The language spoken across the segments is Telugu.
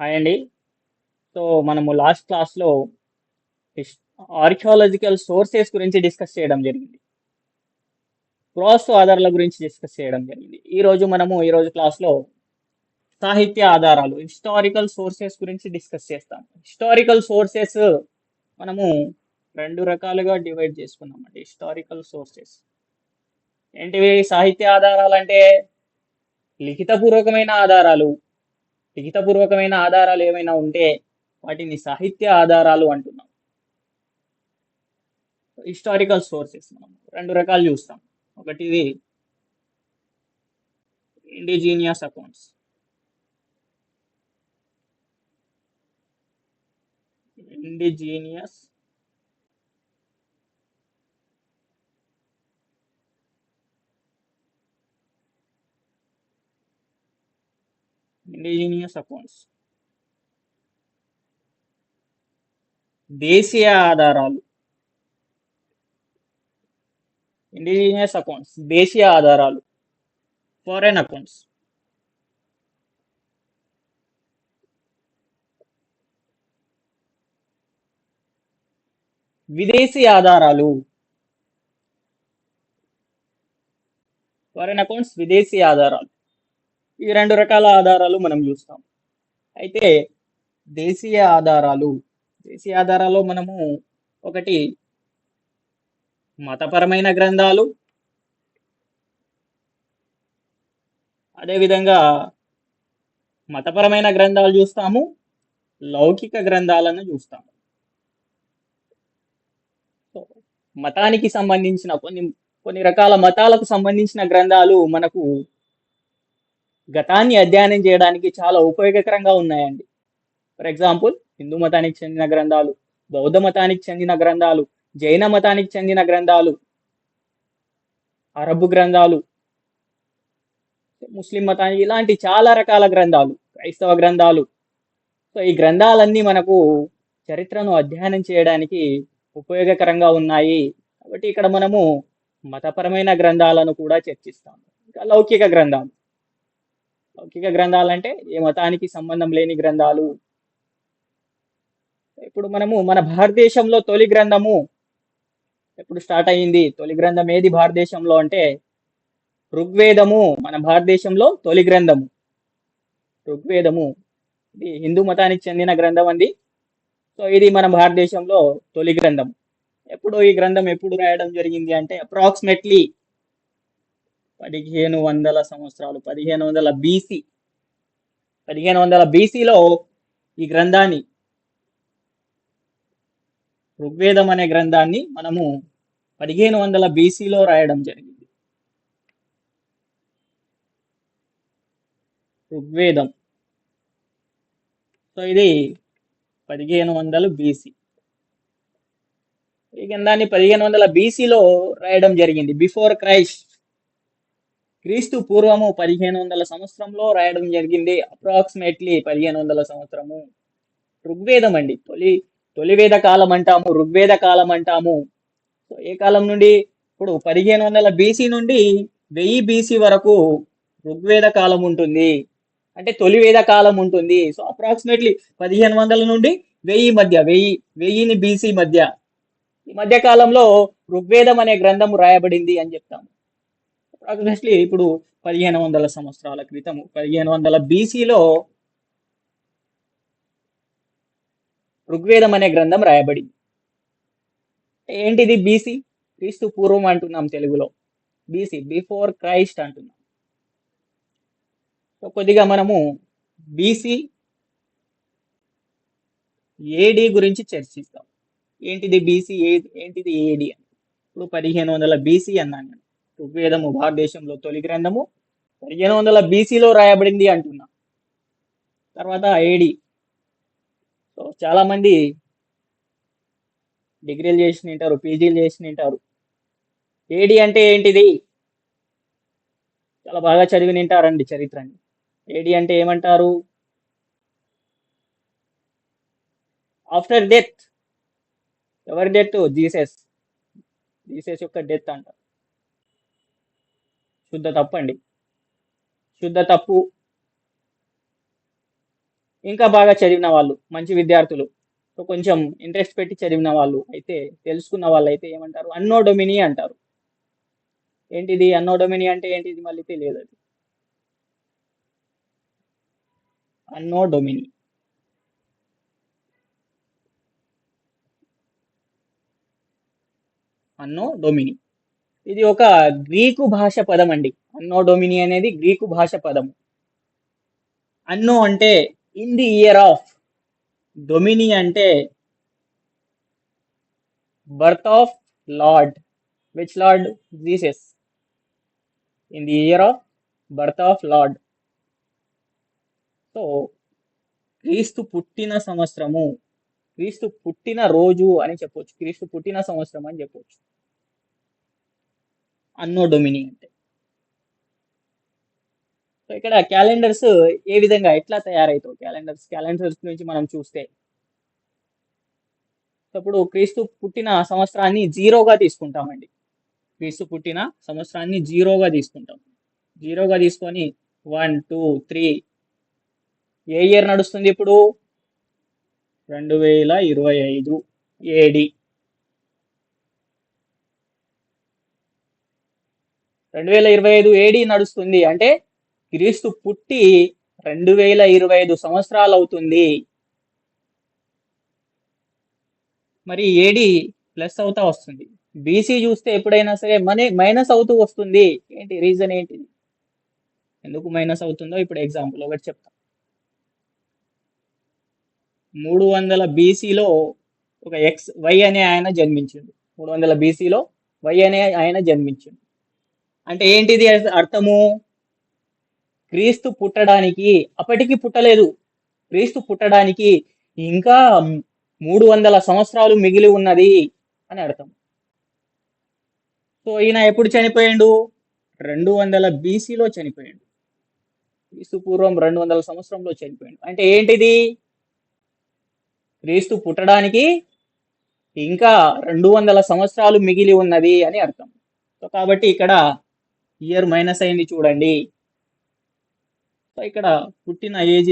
హాయ్ అండి సో మనము లాస్ట్ క్లాస్లో ఆర్కియాలజికల్ సోర్సెస్ గురించి డిస్కస్ చేయడం జరిగింది. పురావస్తు ఆధారాల గురించి డిస్కస్ చేయడం జరిగింది. ఈరోజు మనము ఈ రోజు క్లాస్లో సాహిత్య ఆధారాలు హిస్టారికల్ సోర్సెస్ గురించి డిస్కస్ చేస్తాం. హిస్టారికల్ సోర్సెస్ మనము రెండు రకాలుగా డివైడ్ చేసుకున్నామండి హిస్టారికల్ సోర్సెస్ ఏంటివి? సాహిత్య ఆధారాలు అంటే లిఖితపూర్వకమైన ఆధారాలు లిఖితపూర్వకమైన ఆధారాలు ఏమైనా ఉంటే వాటిని సాహిత్య ఆధారాలు అంటున్నాం. హిస్టారికల్ సోర్సెస్ మనం రెండు రకాలు చూస్తాం. ఒకటి indigenous accounts indigenous indigenous accounts దేశీయ ఆధారాలు ఇండిజీనియస్ అకౌంట్స్ దేశీయ ఆధారాలు ఫారెన్ అకౌంట్స్ విదేశీ ఆధారాలు ఫారెన్ అకౌంట్స్ విదేశీ ఆధారాలు ఈ రెండు రకాల ఆధారాలు మనం చూస్తాం. అయితే దేశీయ ఆధారాలు దేశీయ ఆధారాలు మనము ఒకటి మతపరమైన గ్రంథాలు అదేవిధంగా మతపరమైన గ్రంథాలు చూస్తాము లౌకిక గ్రంథాలను చూస్తాము. సో మతానికి సంబంధించిన కొన్ని కొన్ని రకాల మతాలకు సంబంధించిన గ్రంథాలు మనకు గతాన్ని అధ్యయనం చేయడానికి చాలా ఉపయోగకరంగా ఉన్నాయండి. ఫర్ ఎగ్జాంపుల్ హిందూ మతానికి చెందిన గ్రంథాలు బౌద్ధ మతానికి చెందిన గ్రంథాలు జైన మతానికి చెందిన గ్రంథాలు అరబ్ గ్రంథాలు ముస్లిం మతానికి ఇలాంటి చాలా రకాల గ్రంథాలు క్రైస్తవ గ్రంథాలు. సో ఈ గ్రంథాలన్నీ మనకు చరిత్రను అధ్యయనం చేయడానికి ఉపయోగకరంగా ఉన్నాయి. కాబట్టి ఇక్కడ మనము మతపరమైన గ్రంథాలను కూడా చర్చిస్తాము. ఇంకా లౌకిక గ్రంథాలు. లౌకిక గ్రంథాలు అంటే ఏ మతానికి సంబంధం లేని గ్రంథాలు? ఇప్పుడు మనము మన భారతదేశంలో తొలి గ్రంథము ఎప్పుడు స్టార్ట్ అయ్యింది? తొలి గ్రంథం ఏది భారతదేశంలో అంటే ఋగ్వేదము మన భారతదేశంలో తొలి గ్రంథము. ఋగ్వేదము. ఇది హిందూ మతానికి చెందిన గ్రంథం అండి. సో ఇది మన భారతదేశంలో తొలి గ్రంథం. ఎప్పుడు ఈ గ్రంథం ఎప్పుడు రాయడం జరిగింది అంటే అప్రాక్సిమేట్లీ పదిహేను వందల సంవత్సరాలు పదిహేను వందల బీసీ పదిహేను వందల బీసీలో ఈ గ్రంథాన్ని ఋగ్వేదం అనే గ్రంథాన్ని మనము పదిహేను వందల బీసీలో రాయడం జరిగింది. ఋగ్వేదం. సో ఇది పదిహేను వందలు బీసీ ఈ గ్రంథాన్ని పదిహేను వందల బీసీలో రాయడం జరిగింది. Before Christ. క్రీస్తు పూర్వము పదిహేను వందల సంవత్సరంలో రాయడం జరిగింది. అప్రాక్సిమేట్లీ పదిహేను వందల సంవత్సరము. ఋగ్వేదం అండి. తొలి తొలివేద కాలం అంటాము ఋగ్వేద కాలం అంటాము సో ఏ కాలం నుండి? ఇప్పుడు పదిహేను వందల బీసీ నుండి వెయ్యి బీసీ వరకు ఋగ్వేద కాలం ఉంటుంది. అంటే తొలివేద కాలం ఉంటుంది. సో అప్రాక్సిమేట్లీ పదిహేను వందల నుండి వెయ్యి మధ్య వెయ్యి వెయ్యిని బీసీ మధ్య. ఈ మధ్య కాలంలో ఋగ్వేదం అనే గ్రంథం రాయబడింది అని చెప్తాము. అప్రాక్సిమేట్లీ ఇప్పుడు పదిహేను వందల సంవత్సరాల క్రితం పదిహేను వందల బీసీలో ఋగ్వేదం అనే గ్రంథం రాయబడింది. ఏంటిది బీసీ క్రీస్తు పూర్వం అంటున్నాం తెలుగులో. బీసీ బిఫోర్ క్రైస్ట్ అంటున్నాం. సో కొద్దిగా మనము బీసీ ఏడి గురించి చర్చిస్తాం. ఏంటిది బీసీ ఏ ఏంటిది ఏడి అని. ఇప్పుడు పదిహేను వందల బీసీ అన్నాను ఋగ్వేదము భారతదేశంలో తొలి గ్రంథము పదిహేను వందల బీసీలో రాయబడింది అంటున్నా. తర్వాత ఏడి సో చాలా మంది డిగ్రీలు చేసి ఉంటారు పీజీలు చేసి ఉంటారు ఏడి అంటే ఏంటిది? చాలా బాగా చదివి నింటారండి చరిత్రని ఏడి అంటే ఏమంటారు? ఆఫ్టర్ డెత్ ఎవరి డెత్ జీసస్. జీసస్ యొక్క డెత్ అంటారు శుద్ధ తప్పు అండి శుద్ధ తప్పు. ఇంకా బాగా చదివిన వాళ్ళు మంచి విద్యార్థులు. సో కొంచెం ఇంట్రెస్ట్ పెట్టి చదివిన వాళ్ళు అయితే తెలుసుకున్న వాళ్ళు అయితే ఏమంటారు? అన్నోడొమిని అంటారు. ఏంటిది? అన్నోడొమిని అంటే ఏంటిది? మళ్ళీ తెలియదు అది. అన్నో డొమిని అన్నో డొమిని ఇది ఒక గ్రీకు భాష పదం అండి అన్నో డొమిని అనేది గ్రీకు భాష పదం అన్నో అంటే in the year of Domini అంటే birth of Lord which Lord Jesus in the year of birth of Lord so క్రీస్తు పుట్టిన సంవత్సరము క్రీస్తు పుట్టిన రోజు అని చెప్పొచ్చు. క్రీస్తు పుట్టిన సంవత్సరం అని చెప్పొచ్చు. అన్నో డొమిని అంటే. సో ఇక్కడ క్యాలెండర్స్ ఏ విధంగా ఎట్లా తయారవుతాయి క్యాలెండర్స్ క్యాలెండర్స్ నుంచి మనం చూస్తే. ఇప్పుడు క్రీస్తు పుట్టిన సంవత్సరాన్ని జీరోగా తీసుకుంటామండి. క్రీస్తు పుట్టిన సంవత్సరాన్ని జీరోగా తీసుకుంటాం. జీరోగా తీసుకొని వన్ టూ త్రీ. ఏ ఇయర్ నడుస్తుంది ఇప్పుడు? రెండు వేల ఇరవై ఐదు ఏడి రెండు వేల ఇరవై ఐదు ఏడి నడుస్తుంది. అంటే క్రీస్తు పుట్టి రెండు వేల ఇరవై ఐదు సంవత్సరాలు అవుతుంది మరి ఏడి ప్లస్ అవుతా వస్తుంది. బీసీ చూస్తే ఎప్పుడైనా సరే మనీ మైనస్ అవుతూ వస్తుంది. ఏంటి? రీజన్ ఏంటి ఎందుకు మైనస్ అవుతుందో ఇప్పుడు ఎగ్జాంపుల్ ఒకటి చెప్తాం. మూడు వందల బీసీలో ఒక ఎక్స్ వై అనే ఆయన జన్మించిండు. మూడు వందల బీసీలో వై అనే ఆయన జన్మించిండు. అంటే ఏంటిది అర్థము? క్రీస్తు పుట్టడానికి అప్పటికి పుట్టలేదు. క్రీస్తు పుట్టడానికి ఇంకా మూడు వందల సంవత్సరాలు మిగిలి ఉన్నది అని అర్థం. సో ఈయన ఎప్పుడు చనిపోయాడు? రెండు వందల బీసీలో చనిపోయాడు. క్రీస్తు పూర్వం రెండు వందల సంవత్సరంలో చనిపోయాడు. అంటే ఏంటిది? క్రీస్తు పుట్టడానికి ఇంకా రెండు వందల సంవత్సరాలు మిగిలి ఉన్నది అని అర్థం. సో కాబట్టి ఇక్కడ ఇయర్ మైనస్ అయింది చూడండి. సో ఇక్కడ పుట్టిన ఏజ్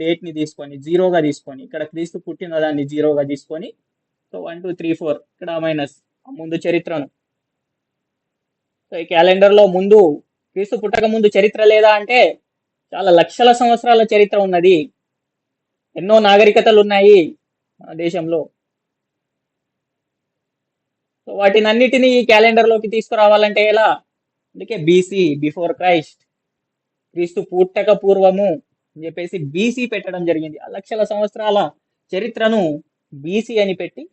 డేట్ని తీసుకొని జీరోగా తీసుకొని ఇక్కడ క్రీస్తు పుట్టిన దాన్ని జీరోగా తీసుకొని so one two three four ఇక్కడ మైనస్ ముందు చరిత్రను. సో ఈ క్యాలెండర్లో ముందు క్రీస్తు పుట్టక ముందు చరిత్ర లేదా అంటే చాలా లక్షల సంవత్సరాల చరిత్ర ఉన్నది. ఎన్నో నాగరికతలు ఉన్నాయి మన దేశంలో. సో వాటినన్నిటినీ ఈ క్యాలెండర్లోకి తీసుకురావాలంటే ఎలా? అందుకే బీసీ బిఫోర్ క్రైస్ట్ క్రీస్తు పుట్టక పూర్వము అని చెప్పేసి బీసీ పెట్టడం జరిగింది. ఆ లక్షల సంవత్సరాల చరిత్రను బీసీ అని పెట్టి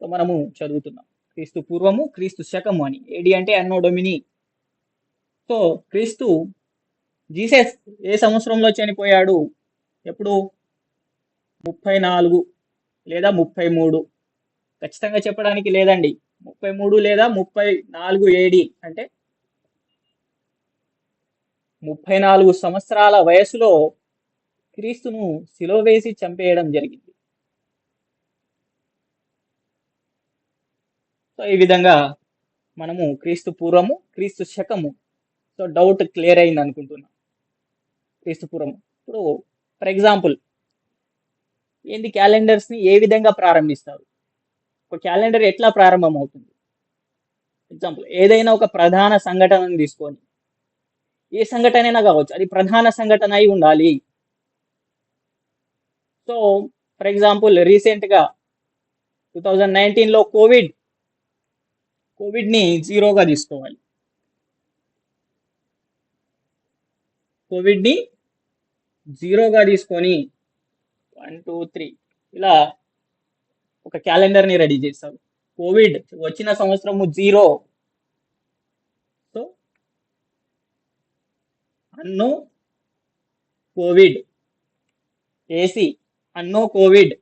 మనము చదువుతున్నాం. క్రీస్తు పూర్వము క్రీస్తు శకము అని. ఏడి అంటే అన్నో డొమిని సో క్రీస్తు జీసస్ ఏ సంవత్సరంలో చనిపోయాడు? ఎప్పుడు? ముప్పై నాలుగు లేదా ముప్పై మూడు? ఖచ్చితంగా చెప్పడానికి లేదండి. ముప్పై మూడు లేదా ముప్పై నాలుగు ఏడి అంటే ముప్పై నాలుగు సంవత్సరాల వయసులో క్రీస్తును సిలువ వేసి చంపేయడం జరిగింది. సో ఈ విధంగా మనము క్రీస్తు పూర్వము క్రీస్తు శకము. సో డౌట్ క్లియర్ అయింది అనుకుంటున్నాం. క్రీస్తు పూర్వము. ఇప్పుడు ఫర్ ఎగ్జాంపుల్ ఏంటి క్యాలెండర్స్ని ఏ విధంగా ప్రారంభిస్తారు? ఒక క్యాలెండర్ ఎట్లా ప్రారంభం అవుతుంది ఎగ్జాంపుల్ ఏదైనా ఒక ప్రధాన సంఘటనను తీసుకొని ఏ సంఘటన అయినా కావచ్చు అది ప్రధాన సంఘటన అయి ఉండాలి. సో ఫర్ ఎగ్జాంపుల్ రీసెంట్గా టూ థౌజండ్ నైన్టీన్లో కోవిడ్ కోవిడ్ని జీరోగా తీసుకోవాలి. కోవిడ్ని జీరోగా తీసుకొని వన్ టూ త్రీ ఇలా ఒక క్యాలెండర్ని రెడీ చేస్తారు కోవిడ్ వచ్చిన సంవత్సరము zero so anno Covid AC anno Covid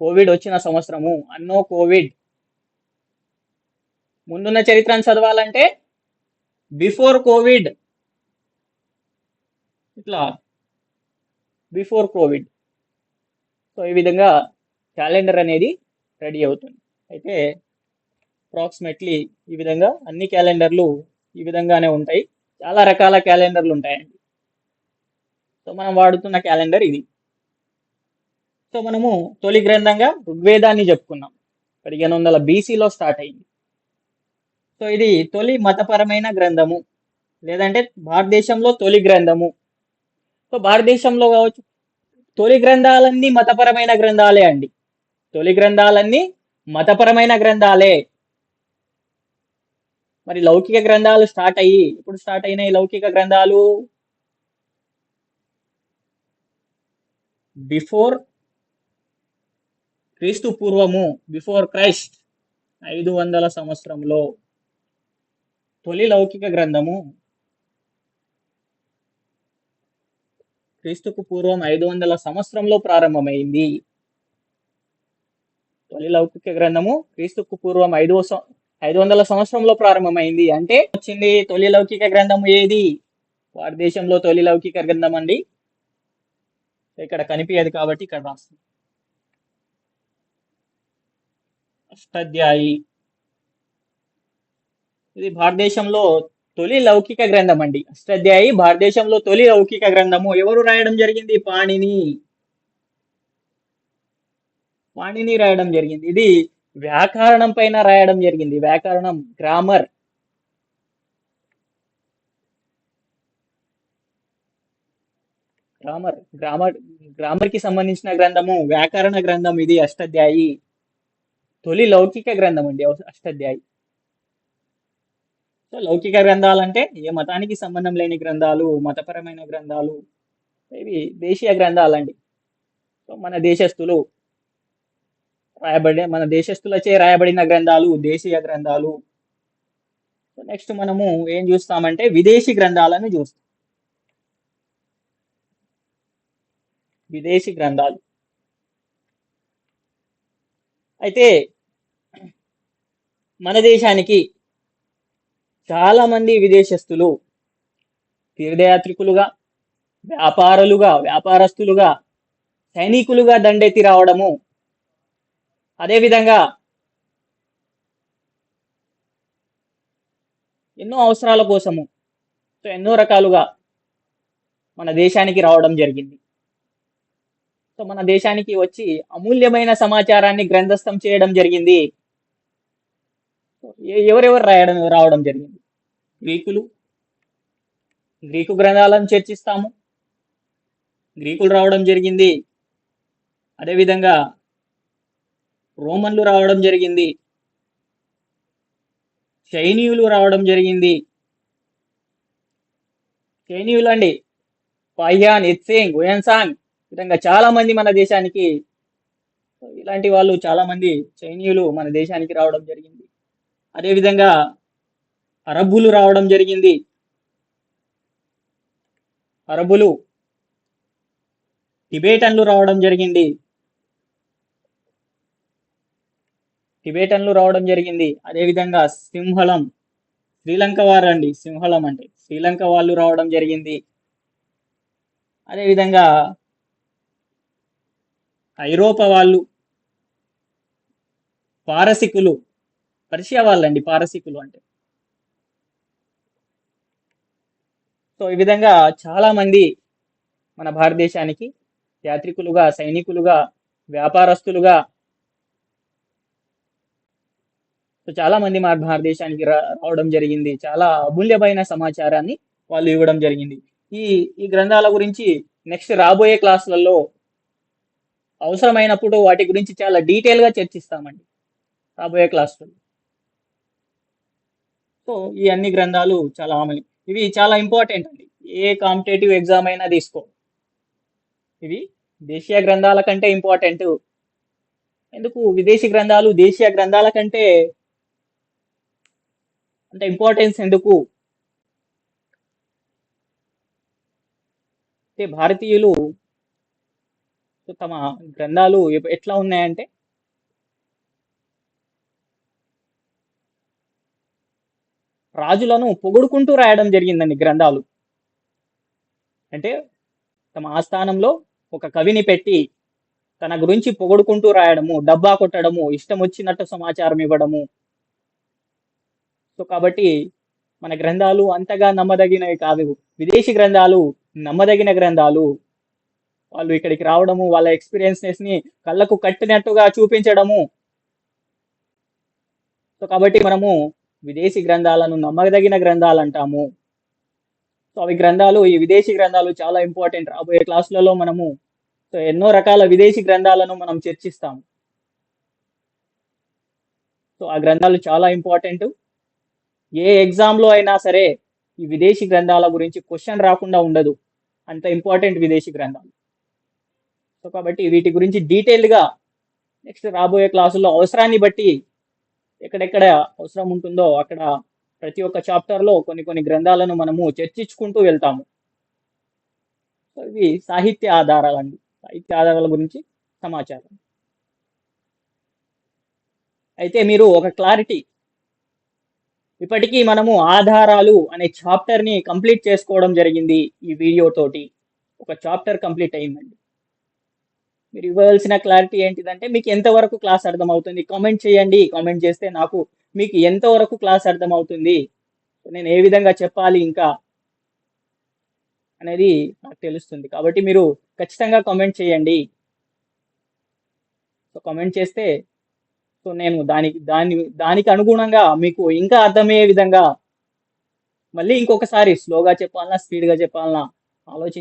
Covid వచ్చిన సంవత్సరము అన్నో కోవిడ్ ముందున్న చరిత్రను చదవాలంటే బిఫోర్ కోవిడ్ ఇట్లా బిఫోర్ కోవిడ్ సో ఈ విధంగా క్యాలెండర్ అనేది రెడీ అవుతుంది. అయితే అప్రాక్సిమేట్లీ ఈ విధంగా అన్ని క్యాలెండర్లు ఈ విధంగానే ఉంటాయి. చాలా రకాల క్యాలెండర్లు ఉంటాయండి. సో మనం వాడుతున్న క్యాలెండర్ ఇది. సో మనము తొలి గ్రంథంగా ఋగ్వేదాన్ని చెప్పుకున్నాం. పదిహేను వందల బీసీలో స్టార్ట్ అయింది. సో ఇది తొలి మతపరమైన గ్రంథము. లేదంటే భారతదేశంలో తొలి గ్రంథము. సో భారతదేశంలో కావచ్చు. తొలి గ్రంథాలన్నీ మతపరమైన గ్రంథాలే అండి. తొలి గ్రంథాలన్నీ మతపరమైన గ్రంథాలే. మరి లౌకిక గ్రంథాలు స్టార్ట్ అయ్యి ఇప్పుడు స్టార్ట్ అయినాయి లౌకిక గ్రంథాలు? బిఫోర్ క్రీస్తు పూర్వము బిఫోర్ క్రైస్ట్ ఐదు వందల సంవత్సరంలో. తొలి లౌకిక గ్రంథము క్రీస్తుకు పూర్వం ఐదు వందల సంవత్సరంలో ప్రారంభమైంది. తొలి లౌకిక గ్రంథము క్రీస్తుకు పూర్వం ఐదు ఐదు వందల సంవత్సరంలో ప్రారంభమైంది. అంటే వచ్చింది తొలి లౌకిక గ్రంథము ఏది? భారతదేశంలో తొలి లౌకిక గ్రంథం అండి. ఇక్కడ కనిపించదు కాబట్టి ఇక్కడ రాస్తుంది అష్టాధ్యాయి. ఇది భారతదేశంలో తొలి లౌకిక గ్రంథం అండి. అష్టాధ్యాయి భారతదేశంలో తొలి లౌకిక గ్రంథము. ఎవరు రాయడం జరిగింది? పాణిని. పాణిని రాయడం జరిగింది. ఇది వ్యాకరణం పైన రాయడం జరిగింది. వ్యాకరణం గ్రామర్. గ్రామర్ గ్రామర్ గ్రామర్కి సంబంధించిన గ్రంథము వ్యాకరణ గ్రంథం ఇది అష్టాధ్యాయి. తొలి లౌకిక గ్రంథం అండి అష్టాధ్యాయి. సో లౌకిక గ్రంథాలంటే ఏ మతానికి సంబంధం లేని గ్రంథాలు మతపరమైన గ్రంథాలు ఇవి దేశీయ గ్రంథాలండి. సో మన దేశస్థులు రాయబడి మన దేశస్తులచే రాయబడిన గ్రంథాలు దేశీయ గ్రంథాలు. నెక్స్ట్ మనము ఏం చూస్తామంటే విదేశీ గ్రంథాలను చూస్తాం. విదేశీ గ్రంథాలు. అయితే మన దేశానికి చాలా మంది విదేశస్తులు తీర్థయాత్రికులుగా వ్యాపారులుగా వ్యాపారస్తులుగా సైనికులుగా దండెత్తి రావడము అదేవిధంగా ఎన్నో అవసరాల కోసము సో ఎన్నో రకాలుగా మన దేశానికి రావడం జరిగింది. సో మన దేశానికి వచ్చి అమూల్యమైన సమాచారాన్ని గ్రంథస్థం చేయడం జరిగింది. ఎవరెవరు రాయడం రావడం జరిగింది? గ్రీకులు. గ్రీకు గ్రంథాలను చర్చిస్తాము. గ్రీకులు రావడం జరిగింది. అదేవిధంగా రోమన్లు రావడం జరిగింది. చైనీయులు రావడం జరిగింది. చైనీయులు అండి పయ్యాన్ ఎత్సింగ్ గుయన్సాంగ్ విధంగా చాలా మంది మన దేశానికి ఇలాంటి వాళ్ళు చాలా మంది చైనీయులు మన దేశానికి రావడం జరిగింది. అదేవిధంగా అరబ్బులు రావడం జరిగింది. అరబ్బులు టిబేటన్లు రావడం జరిగింది. టిబేటన్లు రావడం జరిగింది. అదేవిధంగా సింహళం శ్రీలంక వారు అండి సింహళం అంటే శ్రీలంక వాళ్ళు రావడం జరిగింది. అదేవిధంగా ఐరోపా వాళ్ళు పారసికులు పర్షియా వాళ్ళండి పారసికులు అంటే. సో ఈ విధంగా చాలామంది మన భారతదేశానికి యాత్రికులుగా సైనికులుగా వ్యాపారస్తులుగా సో చాలా మంది మన భారతదేశానికి రావడం జరిగింది. చాలా అమూల్యమైన సమాచారాన్ని వాళ్ళు ఇవ్వడం జరిగింది. ఈ ఈ గ్రంథాల గురించి నెక్స్ట్ రాబోయే క్లాసులలో అవసరమైనప్పుడు వాటి గురించి చాలా డీటెయిల్గా చర్చిస్తామండి. రాబోయే క్లాసులలో. సో ఈ అన్ని గ్రంథాలు చాలా అమలు ఇవి చాలా ఇంపార్టెంట్ అండి. ఏ కాంపిటేటివ్ ఎగ్జామ్ అయినా తీసుకో. ఇవి దేశీయ గ్రంథాల కంటే ఇంపార్టెంట్. ఎందుకు? విదేశీ గ్రంథాలు దేశీయ గ్రంథాల కంటే అంటే ఇంపార్టెన్స్ ఎందుకు? అంటే భారతీయులు తమ గ్రంథాలు ఎట్లా ఉన్నాయంటే రాజులను పొగుడుకుంటూ రాయడం జరిగిందండి గ్రంథాలు. అంటే తమ ఆస్థానంలో ఒక కవిని పెట్టి తన గురించి పొగుడుకుంటూ రాయడము డబ్బా కొట్టడము ఇష్టం వచ్చినట్టు సమాచారం ఇవ్వడము సో కాబట్టి మన గ్రంథాలు అంతగా నమ్మదగినవి కావు. విదేశీ గ్రంథాలు నమ్మదగిన గ్రంథాలు. వాళ్ళు ఇక్కడికి రావడము వాళ్ళ ఎక్స్పీరియన్స్నెస్ని కళ్ళకు కట్టినట్టుగా చూపించడము. సో కాబట్టి మనము విదేశీ గ్రంథాలను నమ్మదగిన గ్రంథాలు అంటాము. సో అవి గ్రంథాలు ఈ విదేశీ గ్రంథాలు చాలా ఇంపార్టెంట్ రాబోయే క్లాసులలో మనము సో ఎన్నో రకాల విదేశీ గ్రంథాలను మనం చర్చిస్తాము. సో ఆ గ్రంథాలు చాలా ఇంపార్టెంట్ ఏ ఎగ్జామ్లో అయినా సరే ఈ విదేశీ గ్రంథాల గురించి క్వశ్చన్ రాకుండా ఉండదు. అంత ఇంపార్టెంట్ విదేశీ గ్రంథాలు. సో కాబట్టి వీటి గురించి డీటెయిల్గా నెక్స్ట్ రాబోయే క్లాసుల్లో అవసరాన్ని బట్టి ఎక్కడెక్కడ అవసరం ఉంటుందో అక్కడ ప్రతి ఒక్క చాప్టర్లో కొన్ని కొన్ని గ్రంథాలను మనము చర్చించుకుంటూ వెళ్తాము. సో ఇవి సాహిత్య ఆధారాలండి సాహిత్య ఆధారాల గురించి సమాచారం. అయితే మీరు ఒక క్లారిటీ ఇప్పటికీ మనము ఆధారాలు అనే చాప్టర్ని కంప్లీట్ చేసుకోవడం జరిగింది ఈ వీడియోతోటి ఒక చాప్టర్ కంప్లీట్ అయిందండి. మీరు ఇవ్వాల్సిన క్లారిటీ ఏంటిదంటే మీకు ఎంతవరకు క్లాస్ అర్థమవుతుంది? కామెంట్ చేయండి. కామెంట్ చేస్తే నాకు మీకు ఎంతవరకు క్లాస్ అర్థమవుతుంది? నేను ఏ విధంగా చెప్పాలి ఇంకా అనేది నాకు తెలుస్తుంది. కాబట్టి మీరు ఖచ్చితంగా కామెంట్ చేయండి. సో కామెంట్ చేస్తే సో నేను దానికి దాని దానికి అనుగుణంగా మీకు ఇంకా అర్థమయ్యే విధంగా మళ్ళీ ఇంకొకసారి స్లోగా చెప్పాలన్నా స్పీడ్గా చెప్పాలన్నా ఆలోచించి